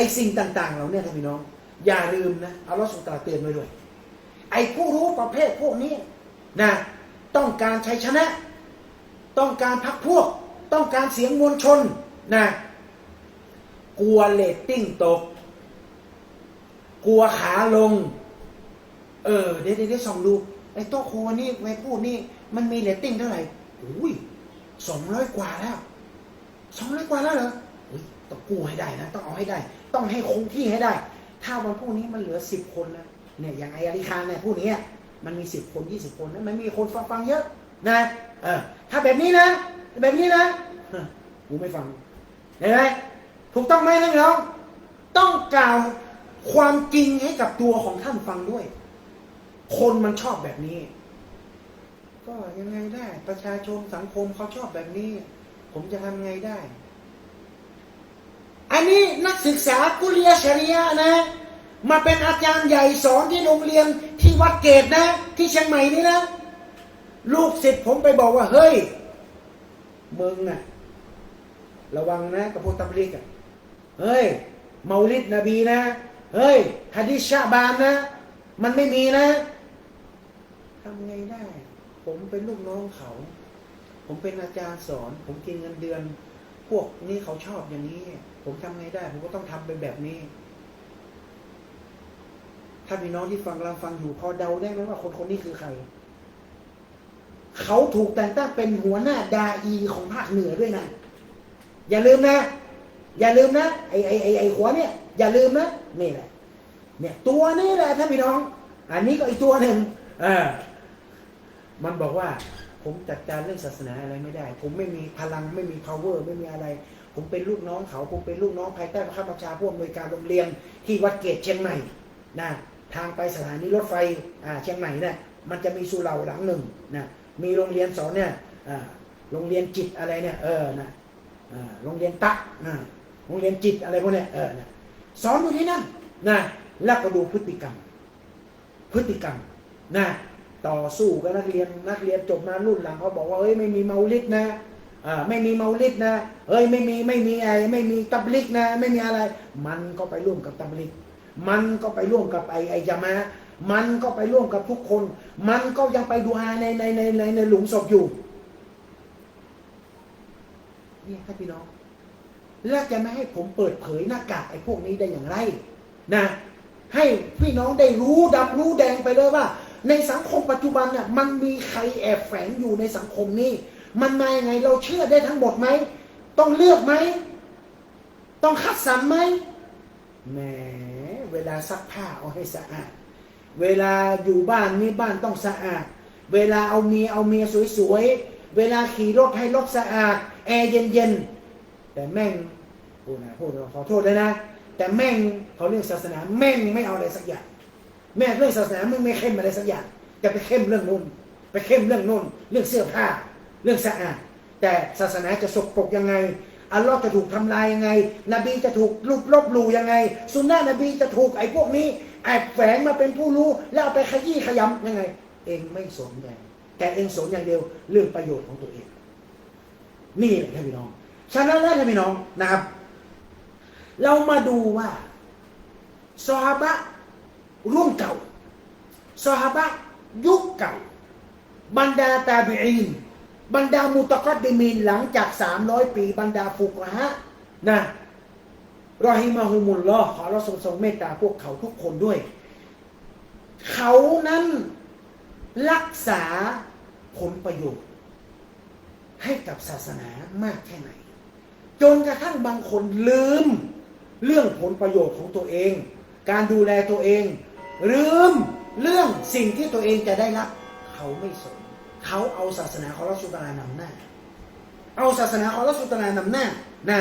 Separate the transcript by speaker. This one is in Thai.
Speaker 1: อ้สิ่งต่างๆ เราเนี่ยท่านพี่น้อง อย่าลืมนะอัลลอฮฺสุลตาเตือนไว้ด้วย ไอ้ผู้รู้ประเภทพวกนี้นะต้องการชัยชนะ ต้องการพักพวก ต้องการเสียงมวลชนนะกลัวเลตติ้งตก กลัวขาลง เออเดี๋ยวเดี๋ยวเดี๋ยวส่องดูไอ้โต๊ะครัวนี่ไอ้พูดนี่มันมีเรตติ้งเท่าไหร่อุ้ยสองร้อยกว่าแล้วสองร้อยกว่าแล้วเหรออุ้ยต้องกู้ให้ได้นะ ต้องเอาให้ได้ ต้องให้คงที่ให้ได้ ถ้าวันพรุ่งนี้มันเหลือสิบคนนะเนี่ยอย่างไออาริคานเนี่ยพูดอย่างเงี้มันมีสิบคนยี่สิบคนนะมันมีคนฟังฟังเยอะนะเออถ้าแบบนี้นะ แบบนี้นะกูไม่ฟังเห็นไหมถูกต้องไหมน้องต้องกล่าวความจริงให้กับตัวของท่านฟังด้วย คนมันชอบแบบนี้ ก็ยังไงได้ ประชาชนสังคมเขาชอบแบบนี้ ผมจะทำไงได้้นักศึกษากุเลียชริยะนะ มาเป็นอาจารย์ใหญ่สอนที่โรงเรียนที่วัดเกตนะ ที่เชียงใหม่นี่นะ ลูกศิษย์ผมไปบอกว่า เฮ้ยมึงน่ะ ระวังนะกับพวกตับลิกอะเฮ้ยเมาลิดนบีนะ เฮ้ยฮะดิชาบานนะ มันไม่มีนะทำไงได้ ผมเป็นลูกน้องเขา ผมเป็นอาจารย์สอน ผมกินเงินเดือน พวกนี้เขาชอบอย่างนี้ ผมทำไงได้ ผมก็ต้องทำเป็นแบบนี้ ถ้ามีน้องที่ฟังเราฟังอยู่พอเดาได้ไหมว่าคนคนนี้คือใคร เขาถูกแต่งตั้งเป็นหัวหน้าดาอีของภาคเหนือด้วยนะ อย่าลืมนะ อย่าลืมนะ ไอไอไอไอหัวเนี่ย อย่าลืมนะนี่แหละ เนี่ย ตัวนี้แหละท่านพี่น้อง อันนี้ก็อีกตัวหนึ่งเออมันบอกว่า ผมจัดการเรื่องศาสนาอะไรไม่ได้ ผมไม่มีพลังไม่มี power ไม่มีอะไร ผมเป็นลูกน้องเขา ผมเป็นลูกน้องภายใต้บังคับบัญชาผู้อำนวยการโรงเรียนที่วัดเกตเชียงใหม่นะทางไปสถานีรถไฟอ่าเชียงใหม่เนี่ยมันจะมีสุเหร่าหลังหนึ่งนะมีโรงเรียนสอนเนี่ยโรงเรียนจิตอะไรเนี่ยเออนะอ่าโรงเรียนตักนะโรงเรียนจิตอะไรพวกเนี้ยเออนะสอนอยู่ที่นั่นนะแล้วก็ดูพฤติกรรม พฤติกรรมนะ ต่อสู้กับนักเรียนนักเรียนจบมารุ่นหลังเขาบอกว่าเฮ้ยไม่มีเมาลิดนะอ่าไม่มีเมาลิดนะเฮ้ยไม่มีไม่มีไอไม่มีตับลิกนะ ไม่มีอะไร มันก็ไปร่วมกับตับลิก มันก็ไปร่วมกับไอไอจามะมันก็ไปร่วมกับทุกคน มันก็ยังไปดูอาในในในในในหลุมศพอยู่นี่ครับพี่น้องแล้วจะไม่ให้ผมเปิดเผยหน้ากากไอ้พวกนี้ได้อย่างไร นะ ให้พี่น้องได้รู้ดำรู้แดงไปเลยว่า ในสังคมปัจจุบันเนี่ยมันมีใครแอบแฝงอยู่ในสังคมนี้ มันมายังไงเราเชื่อได้ทั้งหมดไหม ต้องเลือกไหม ต้องคัดสรรไหมแหมเวลาซักผ้าเอาให้สะอาด เวลาอยู่บ้านนี่บ้านต้องสะอาด เวลาเอาเมียเอาเมียสวยๆ เวลาขี่รถให้รถสะอาด แอร์เย็นๆ แต่แม่งพูดนะพูดขอโทษเลยนะ แต่แม่งเขาเรื่องศาสนาแม่งไม่เอาอะไรสักอย่าง แม่เรื่องศาสนามึงไม่เข้มอะไรสักอย่างจะไปเข้มเรื่องนู่นไปเข้มเรื่องนู่น เรื่องเสื้อผ้า เรื่องสะอาดแต่ศาสนาจะสกปรกยังไงอัลลอฮ์จะถูกทำลายยังไง นบีจะถูกลุบลบลูยังไง สุนนะนบีจะถูกไอ้พวกนี้แอบแฝงมาเป็นผู้รู้แล้วเอาไปขยี้ขยำยังไง เองไม่สนใจแต่เองสนอย่างเดียวเรื่องประโยชน์ของตัวเอง นี่แหละท่านพี่น้อง ฉะนั้นแล้วท่านพี่น้องนะครับ เรามาดูว่าซอฮาบะ รุ่นเก่าซอฮาบะยุคเก่าบรรดาตาบีอีนบรรดามุตะกัดดิมีนหลังจาก 300 ปี บรรดาฟุกฮะนะรอฮิมาฮุมุลลอขอเราทรงทรงเมตตาพวกเขาทุกคนด้วย เขานั้นรักษาผลประโยชน์ ให้กับศาสนามากแค่ไหน จนกระทั่งบางคนลืม เรื่องผลประโยชน์ของตัวเอง การดูแลตัวเอง ลืมเรื่องสิ่งที่ตัวเองจะได้รับ เขาไม่สน เขาเอาศาสนาของรัสุตานานำหน้า เอาศาสนาของรัสุตานานำหน้านะ